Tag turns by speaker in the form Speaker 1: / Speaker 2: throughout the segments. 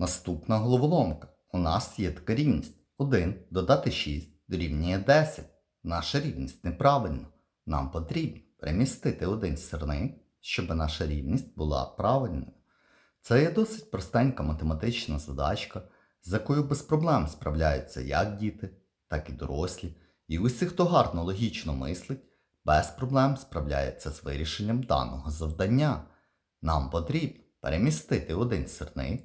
Speaker 1: Наступна головоломка. У нас є така рівність. 1 додати 6 дорівнює 10. Наша рівність неправильна. Нам потрібно перемістити один сірник, щоб наша рівність була правильною. Це є досить простенька математична задачка, з якою без проблем справляються як діти, так і дорослі. І усі, хто гарно логічно мислить, без проблем справляється з вирішенням даного завдання. Нам потрібно перемістити один сірник,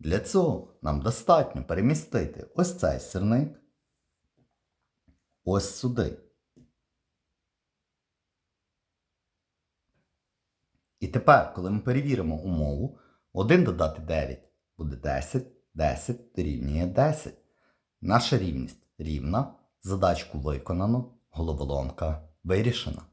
Speaker 1: Для цього нам достатньо перемістити ось цей сірник ось сюди. І тепер, коли ми перевіримо умову, 1 додати 9 буде 10, 10 дорівнює 10. Наша рівність рівна, задачку виконано, головоломка вирішена.